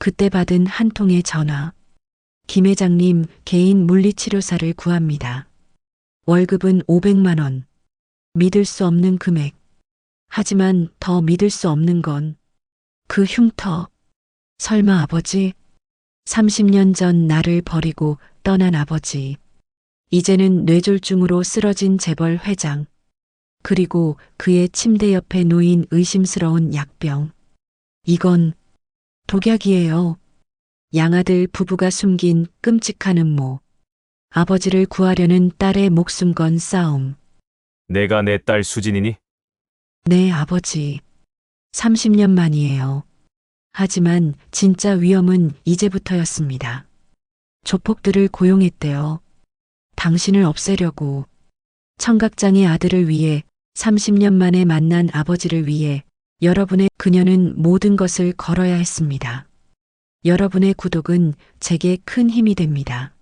그때 받은 한 통의 전화. 김 회장님 개인 물리치료사를 구합니다. 월급은 500만 원. 믿을 수 없는 금액. 하지만 더 믿을 수 없는 건 그 흉터. 설마 아버지? 30년 전 나를 버리고 떠난 아버지. 이제는 뇌졸중으로 쓰러진 재벌 회장. 그리고 그의 침대 옆에 놓인 의심스러운 약병. 이건 독약이에요. 양아들 부부가 숨긴 끔찍한 음모. 아버지를 구하려는 딸의 목숨 건 싸움. 내가 내 딸 수진이니? 네, 아버지. 30년 만이에요. 하지만 진짜 위험은 이제부터였습니다. 조폭들을 고용했대요. 당신을 없애려고. 청각장애 아들을 위해 30년 만에 만난 아버지를 위해 여러분의 그녀는 모든 것을 걸어야 했습니다. 여러분의 구독은 제게 큰 힘이 됩니다.